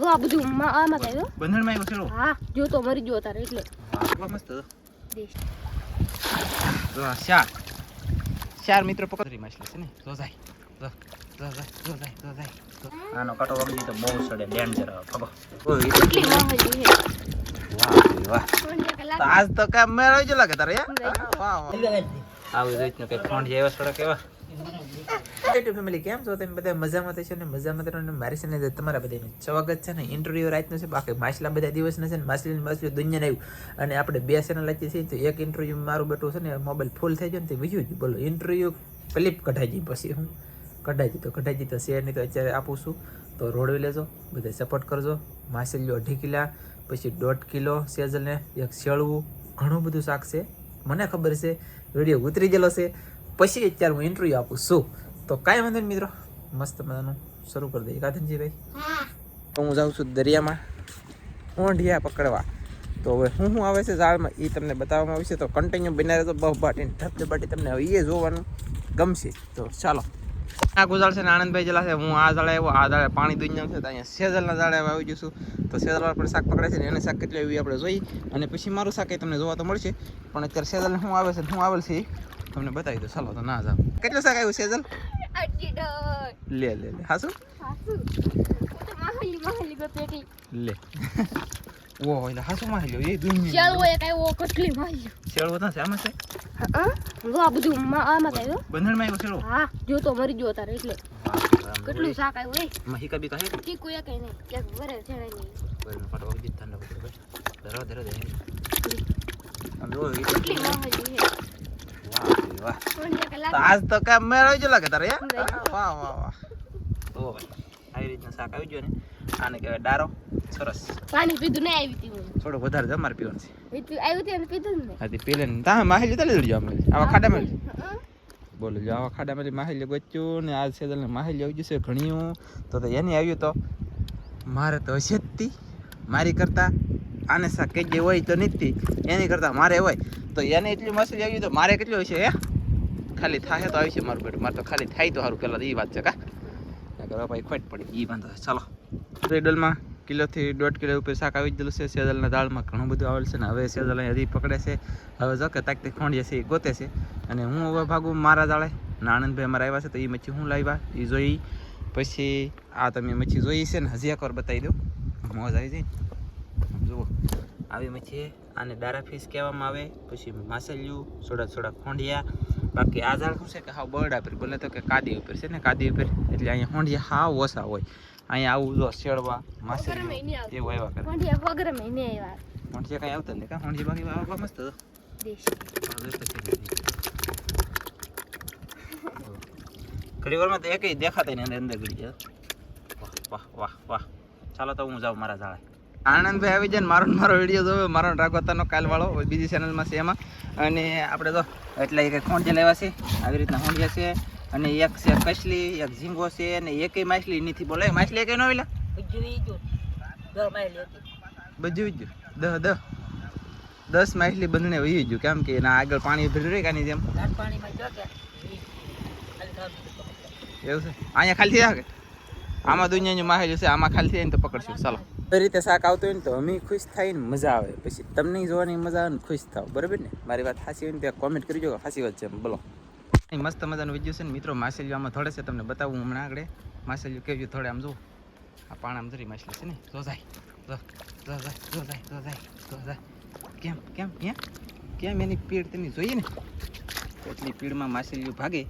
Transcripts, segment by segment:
જો આ બધું આમાં હો. બંધણમાં આવ્યો. છેડો હા જો તો મરી ગયો તારે એટલે. હા મસ્ત. જો આ ચાર ચાર મિત્રો પકડી માછલી છે ને. જો જાય. જો જો જાય જો જાય જો જાય. આનો કાંટો વાગી તો બહુ સડે. ડેન્જર આવે ખબર? કેટલી માહલી હે. વાહ વાહ. પણ જે કલાક. તો આજ તો કામ મેળવી જ લાગે તારે. વાહ વાહ. આવી રીતનું કંઈક ફોન જેવા સડક એવા. યુટ્યુબ ફેમિલી કેમ છો તમે બધા? મજામાં થશો ને? મજામાં થશો ને? મારી ને તમારા બધાનું સ્વાગત છે ને? ઇન્ટરવ્યુ રાતનું છે, બાકી માછલા બધા દિવસના છે ને માછલી માછલી દુનિયાને આવ્યું અને આપણે બે ચેનલ આપીએ છીએ, તો એક ઇન્ટરવ્યુ મારું બેઠું છે ને મોબાઈલ ફૂલ થઈ જાય ને, તે વિજયું બોલો. ઇન્ટરવ્યુ ક્લિપ કઢાઈ જઈ પછી હું. કઢાઈ દી તો કઢાઈ જઈ તો શેર નહીં તો અત્યારે આપું છું. તો રોડવી લેજો બધા સપોર્ટ કરજો. માછલીઓ અઢી કિલા, પછી દોઢ કિલો સેજલને એક શેળવું. ઘણું બધું શાક છે. મને ખબર છે, વીડિયો ઉતરી ગયેલો છે. પછી અત્યારે હું ઇન્ટરવ્યુ આપું છું. તો કાંઈ વાંધો નહીં મિત્રો. મસ્ત મજાનું શરૂ કરી દઈએ. કાધનજી ભાઈ તો હું જાઉં છું દરિયામાં ઊંઢિયા પકડવા. તો હવે હું શું આવે છે ઝાડમાં એ તમને બતાવવામાં આવશે તો કન્ટિન્યુ બના રહેતો બહુ બાટી ધબધબાટી તમને હવે એ જોવાનું ગમશે. તો ચાલો. આ ગુજાર છે ને આનંદભાઈ જલા છે. હું આ ઝાડે આવ્યો. આ ઝાડે પાણી દૂધ છે. તો અહીંયા સેજલના ઝાડે આવી જઈશું તો સેજલ પણ શાક પકડે છે ને એને શાક કેટલી એવી આપણે જોઈ. અને પછી મારું શાક એ તમને જોવા તો મળશે. પણ અત્યારે સેજલને શું આવે છે હું આવેલ છે તમને બતાવી દો ચાલો તો ના જાવ કેટલું શાક આવ્યું સેજલ. લે લે લે. હા શું સાસુ. હું તો માહલી માહલી ગોતી હતી. લે. ઓ એટલે હા શું માં લ્યો એ દુનિયા ચાલવો એક આવ્યો કેટલી માહલી. શેળવો તો આમાં છે હા જો આ બધું માં- આમાં થાય હો. બંધણમાં આવ્યો શેળવો હા જો તો મરી ગયો તારે એટલે. કેટલું શાક આવ્યું એ? માં હિકા બીકા હે? ટીકું એ કઈ નહીં. કે વરે છે નહીં. બરાબર ફટો વગી ઠંડો બસ ધરો ધરો આમ જો એ કેટલી માહલી હે. તો આજ તો કામ મેળો જ લાગે તારે હે? વાહ વાહ વાહ. તો આવી રીતના શાક આવી ગયો ને. આને કહેવાય ડારો. સરસ. પાણી પીધું નહીં આવી હતી હું. થોડું વધારે જમાર પીવાનું છે. પીધું આવ્યું હતું અને પીધું જ નહીં આથી પેલે ને. તા માહિલ લીધા જો અમે આવા ખાડા મેળ બોલો જો આવા ખાડા મેળી માહિલ ગચ્યો ને આ સેદલ ને માહિલ આવી ગયું છે ઘણિયું. તો તો એની આવ્યું તો મારે તો હશે જ મારી કરતા આને સા જે હોય તો નથી. એની કરતાં મારે હોય તો એને એટલી મસ્તી આવી તો મારે કેટલી હોય છે, હે? ખાલી થાય તો આવી છે મારું પેટ. મારે તો ખાલી થાય તો સારું પેલા એ વાત છે, કા? નકર ભાઈ ખોટ પડી. એ વાંધો. ચાલો. રેડલમાં કિલોથી દોઢ કિલો ઉપર શાક આવી ગયેલું છે. સેદલના દાળમાં ઘણું બધું આવેલ છે ને હવે સેદલ હજી પકડે છે. હવે જો કે તાકતી ખોંડીએ છે એ ગોતે છે. અને હું હવે ભાગું મારા દાળે. નાણંદભાઈ અમારા આવ્યા છે તો એ મચ્છી હું લાવ્યા? એ જોઈ. પછી આ તમે મચ્છી જોઈ છે ને, હજી એકવાર બતાવી દઉં. મોજ આવી જાય આવી મચ્છી આને દારા ફિશ કહેવામાં આવે પછી માસલિયું સોડા સોડા ખોંડિયા બાકી આ ઝાડ શું છે કે હાવ બરડા પર બોલે તો કે કાદી ઉપર છે ને કાદી ઉપર. એટલે અહીંયા ખોંડિયા હાવ ઓછા હોય. અહીંયા આવું જો શેડવા માસલિયું. એવું આવ્યા કરે. પણ વગર મહિને આવ્યા. ખોંડિયા કાંઈ આવતા નહીં કા? ખોંડિયા બાકી આવવા મસ્ત ઘડી વારમાં તો એકેય દેખાતા ને અંદર ગળી જાય વાહ વાહ વાહ વાહ. ચાલો તો હું જાઉં મારા ઝાડે. આનંદભાઈ આવી જાય મારો મારો વીડિયો જોવે મારો ને રાગવતાનો કાલવાળો બીજી ચેનલમાં છે એમાં. અને આપણે તો એટલે એક ખોંડિયા લેવા છે આવી રીતના ખોંડિયા છે અને એક છે કસલી એક ઝીંગો છે અને એકેય માછલી નથી બોલે. માછલી એકેય ન આવેલા બધું જ. દહ દહ દસ માછલી બંધને વહી ગયું કેમ કે એના આગળ પાણી ભર્યું રહે કાની જેમ. એવું છે? અહીંયા ખાલી થયા કે? આમાં દુનિયાની માહિતી છે આમાં ખાલી થાય ને તો પકડશું. ચાલો. એ રીતે શાક આવતું હોય ને તો અમે ખુશ થઈને મજા આવે. પછી તમને જોવાની મજા આવે ને ખુશ થાવ. બરાબર ને? મારી વાત હાસી હોય ને ત્યાં કોમેન્ટ કરજો કે હાસી વાત છે બોલો. મસ્ત મજાનું વીડિયો છે ને મિત્રો, માછલીઓ આમાં થોડે છે, તમને બતાવું હમણાં આગળ. માછલીઓ કેવી થોડે આમ જુઓ આ પાણામાં જરી માછલી છે ને. જો જાય, જો જો જાય, જો જો જો કેમ કેમ ક્યાં કેમ એની પીડ તમે જોઈએ ને? એટલી પીડમાં માછલીઓ ભાગે.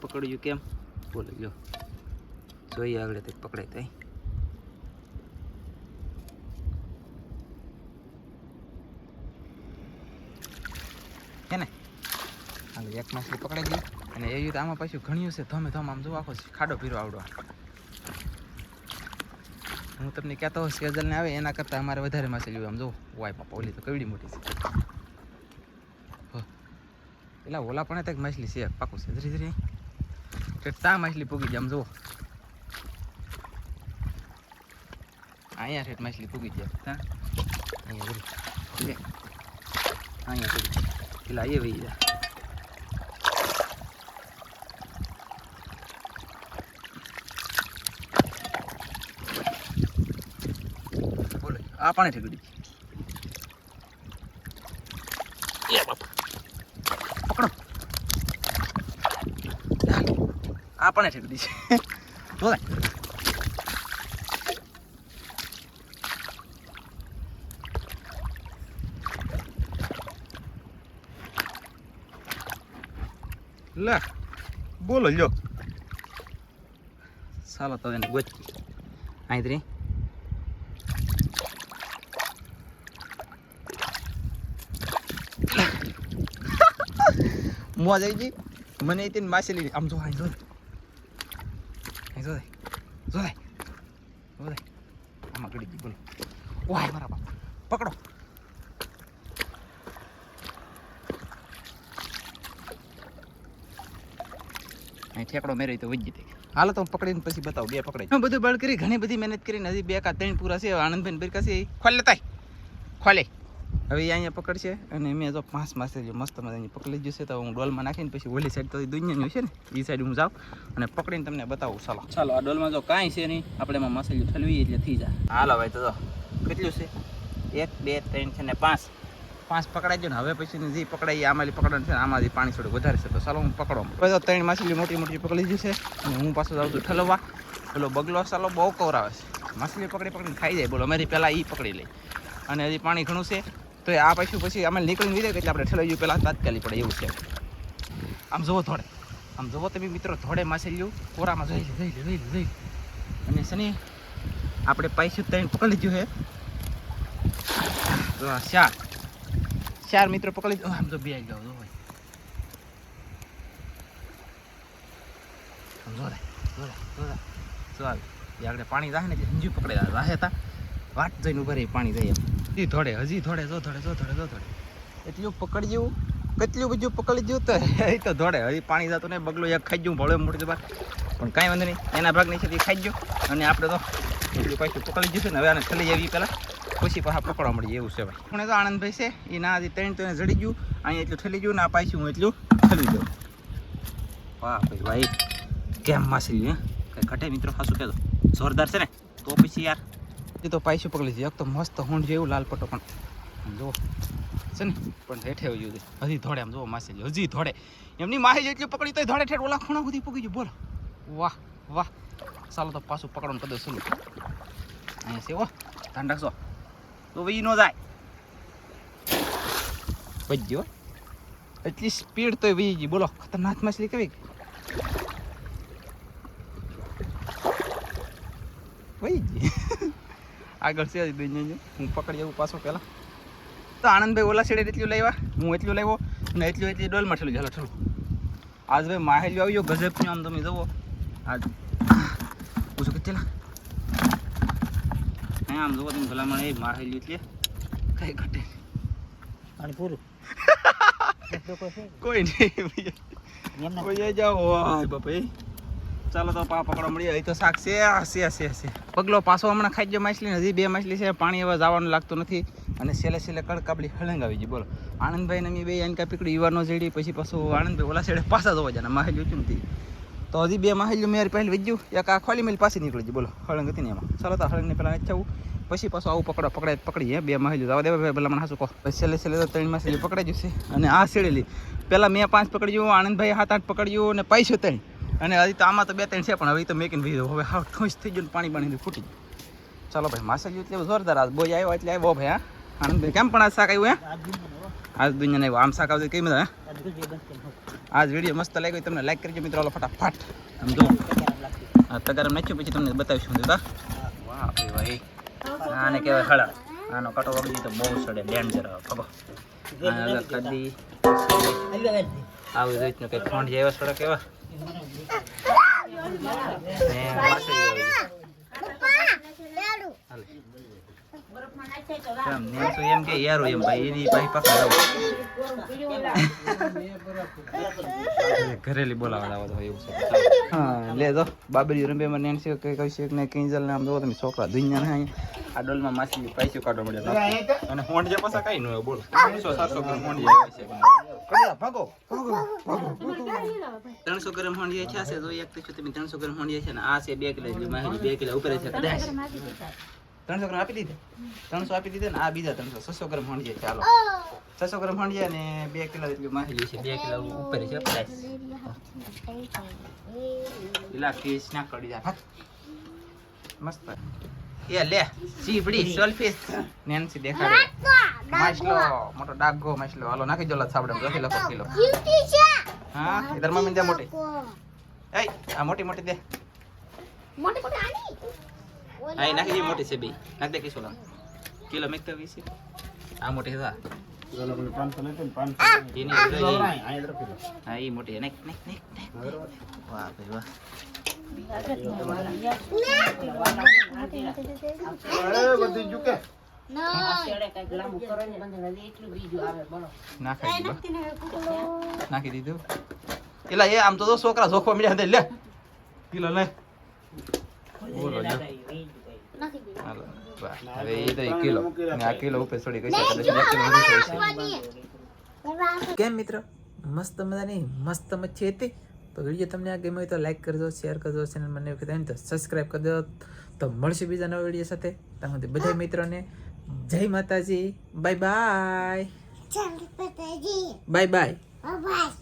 પકડ્યું કેમ? બોલો જો જોઈએ આગળ તે પકડાય તઈ હે ને? હાલ, એક માછલી પકડાઈ ગઈ અને એવી રીતે આમાં પાછું ઘણ્યું છે, ધમે ધમ આમ જો આખો ખાડો ભીરો આવડો. હું તમને કહેતો હોઉં સેજલ આવે, એના કરતાં અમારે વધારે માછલી આમ જો વાય બાપા, ઓલી તો કેવડી મોટી છે. પેલા ઓલા પણ ત્યાં માછલી છે, પાકું છે. ધીરે ધીરે. કે ત્યાં માછલી પૂગી જાય આમ જુઓ અહીંયા છે માછલી પૂગી જાય હા? અહીંયા. અહીંયા પૂગી પેલા એ વહી જાય આ પાણી ઠેકડી એ બાપા પકડો આ પાણી ઠેકડી છે જો લે. બોલો લ્યો. ચાલો તો એને ગોચ આઈદરી મોજ આવી ગઈ. મને તેને લીધી. આમ જો અહીં જો જો આમાં ગડી ગઈ બોલો. વાય મારા બાપ. પકડો. ઠેકડો મેરી તો વજી ગઈ હાલ તો હું પકડીને પછી બતાવું બે પકડાઈ હું બધું બળ કરી ઘણી બધી મહેનત કરીને હજી બે કા ત્રણ પૂરા છે આનંદભાઈ બરકા છે ખોલે તાય ખોલે. હવે અહીંયા પકડશે અને મેં જો પાંચ માસે જો મસ્ત મજાની પકડી જશે તો હું ડોલમાં નાખીને પછી ઓલી સાઈડ તો દુનિયાની છે ને એ સાઈડ હું જાઉં અને પકડીને તમને બતાવું ચાલો. ચાલો આ ડોલમાં જો કાંઈ છે નહીં આપણે એમાં મસાલી ઠલવી એટલે થઈ જાય. હાલો ભાઈ તો કેટલું છે? એક બે ત્રણ છે ને પાંચ. પાંચ પકડાઈ ગયો ને, હવે પછી જે પકડાઈ આમાંથી પકડવાનું છે આમાંથી પાણી થોડું વધારે છે. તો ચાલો હું પકડો તો ત્રણ માછલી મોટી મોટી પકડી જશે અને હું પાછો જાઉં છું ઠલવવા. પેલો બગલો ચાલો બહુ કવરાવે છે. માછલી પકડી પકડીને ખાઈ જાય, બોલો, અમારી પહેલાં એ પકડી લઈ અને હજી પાણી ઘણું છે. તો આ પછી પછી અમે નીકળીને વિધે એટલે આપણે ઠલવ્યું પહેલાં તાત્કાલિક પડે, એવું છે. આમ જુઓ થોડે આમ જુઓ તમે મિત્રો થોડે માછલીઓ કોરામાં જઈ લે જઈ લે અને શનિ આપણે પૈસું ત્રણ પકડી લીધું છે. તો આ ચાર મિત્રો પકડી આમ તો બે આવી જાવ જો ભાઈ આમ જો રે જો રે જો રે ચાલ આગળ પાણી રાહે ને હંજુ પકડે રાહે તા. વાટ જઈને ઊભા રહી પાણી જાય એમ હજી થોડે હજી થોડે જો થોડે જો થોડે જો થોડે. એટલું પકડી જેવું કેટલું બધું પકડી જેવું તો એ તો થોડે હજી પાણી જતું નહીં બગલો એક ખાઈ ગયું ભળે મોટી બાર પણ કાંઈ વાંધો નહીં એના ભાગની છે તે ખાઈ ગયો. અને આપણે તો એટલું પાછું પકડી જશે ને હવે આને ઠલી જવી પહેલાં. પછી પાછા પકડવા મળી એવું છે ભાઈ. પણ તો આનંદભાઈ છે એ ના આજે ત્રણ તો એને જડી ગયું અહીંયા એટલું ઠલી ગયું ને આ પાછું હું એટલું ઠલી દઉં. વાહ ભાઈ ભાઈ કેમ માછલી હે? કઈ ઘટે મિત્રો ખાસું કહેતો. જોરદાર છે ને? તો પછી યાર. એ તો પાછું પકડી છે એક તો મસ્ત હોંડ જેવું લાલ પટ્ટો પણ. જુઓ. છે ને? પણ હેઠે આવી જુદી હજી ધોડે આમ જુઓ માછલી હજી ધોડે એમની માહી જેટલી પકડી તો ધોડે ઠેઠ ઓલા ખૂણા સુધી પકડી ગયું. બોલો. વાહ વાહ. ચાલો તો પાછું પકડવાનું કદો શું અહીંયા છે ઓ ધ્યાન રાખજો. તો વહી ન જાય. વજ્યો. એટલી સ્પીડ તો વહી ગઈ. બોલો ખતરનાક માછલી કેવી? વહી ગઈ. આગળ છે હું પકડી આવું પાછો પહેલાં. તો આનંદભાઈ ઓલા સાઈડે એટલું લાવ્યા. હું એટલું લાવ્યો ને એટલું એટલી ડોલમાં ઠેલું ચાલો. ઠેલું આજ ભાઈ માહેલ્યો આવ્યો ગજબનું આમ તમે જુઓ. આજ. પૂછો કે ચલા. હા આમ જોવો તમે ભલામણ એ માહેલ્યું એટલે કઈ ઘટે પાણી પૂરું. કોઈ નહીં કોઈ જાઓ. વાહ બાપા ચાલો તો પા પકડો મળીએ. અહીં તો શાક છે છે છે છે. પગલો પાછો હમણાં ખાઈ ગયો માછલી હજી બે માછલી છે. પાણી હવે જવાનું લાગતું નથી. અને છેલ્લે છેલ્લે કડકાબડી હળંગ આવી ગઈ બોલો. આનંદભાઈ ને અમે બે એનકા પીકડી યુવાનો જડી પછી પાછું આનંદભાઈ ઓલા સાઈડે પાછા જવા જાય માહેલી ઊંચું નથી તો હજી બે માહેલી મેરી પહેલી વજ્યું એક આ ખોલી મેલી પાછી નીકળી ગઈ. બોલો, હળંગ હતી ને એમાં. ચાલો તો હળંગને પહેલાં વેચાવું. પછી પાછું આવું પકડો, પકડાય, પકડી, હે, બે માહેલી જવા દેવા ભાઈ પેલા મને હાસું કહો. પછી છેલ્લે છેલ્લે તો ત્રણ માસેલી પકડાઈ જશે અને આ સીડેલી. પહેલાં મેં પાંચ પકડ્યું આનંદભાઈ સાત, આઠ પકડ્યું અને પૈસો ત્રણ. અને હજી તો આમાં તો બે, ત્રણ છે, પણ હવે તો મેકીને ભાઈ હવે હાવ ઠોંસ થઈ ગયું પાણી પાણી ફૂટી ગયું. ચાલો ભાઈ માછલી એટલે જોરદાર આ બોય આવ્યો એટલે આવ્યો ભાઈ, હા. આનંદભાઈ કેમ પણ આ શાક આવ્યું, હે? આજ દુનિયાને આમ શાક આવતી કઈ મજા આજ વીડિયો મસ્ત લાગ્યો તમને. લાઈક કરજો મિત્રો ઓલો ફટાફટ. આમ જો આ તગારમ નાખ્યું પછી તમને બતાવીશું દીધા વાહ ભાઈ આને કહેવાય હળા આનો કટો વગડી તો બહુ સડે ડેન્જર ખબર? આવું કદી આવી રીતનું કંઈક ખોંડ જેવા સડે કેવા? ને માછલી એમ કે યારો એમ ભાઈ એની ભાઈ ઘરેલી તો એવું છે. હા લે જો બાબરી રંબે માં નેન્સી કઈ કઈ છે ને કિંજલ ને જો તમે છોકરા દુનિયા ને આ આ ડોલમાં માસી પૈસા કાઢવા મળે અને હોંડ જે પાછા કઈ ન હોય બોલ. 500 700 ગ્રામ હોંડ જે આવે છે. કડિયા ભાગો ત્રણસો ગ્રામ હોંડિયા છે છે તો એક તો તમે ત્રણસો ગ્રામ હોંડિયા છે ને આ છે બે કિલો માહિતી બે કિલો ઉપર છે કદાચ. ત્રણસો ગ્રામ આપી દીધા. ત્રણસો આપી દીધા ને આ બીજા ત્રણસો. છસો ગ્રામ હણજે ચાલો. છસો ગ્રામ હણજે અને બે કિલો જેટલી માહિતી છે. બે કિલો ઉપર છે પ્રાઇસ પેલા કેસ ના કરી જા ભાગ મસ્ત. એ લે ચીપડી સોલફિશ નેન્સી દેખાડે. માછલો મોટો ડાગો માછલો. હાલો નાખી દો લા સાબડે લખી લખો કિલો હા ઇધર મમ્મી દે મોટી. એય આ મોટી મોટી દે. મોટી મોટી આની. આ નાખી દે મોટી છે બે નાખ દે કિસો કિલો મેક તો વીસ આ મોટી હા ઈ મોટી. નાખ નાખ નાખ. વાહ ભાઈ વાહ નાખાઈ દીધું નાખી દીધું એલા એ આમ તો જો છોકરા જોખવા મળ્યા હતા લે કિલો લે બોલો જો નાખી દે હાલો વાહ હવે એ તો એક કિલો ને આ કિલો ઉપર થોડી કઈ છે કેમ મિત્રો મસ્ત મજાની મસ્ત મચ્છી હતી તો વીડિયો તમને આ ગમ્યો હોય તો લાઈક કરજો શેર કરજો ચેનલ મને એવું કહેતા ને તો સબસ્ક્રાઈબ કરી દો તો મળશે બીજા નવા વીડિયો સાથે ત્યાં સુધી બધા મિત્રોને જય માતાજી બાય બાય બાય બાય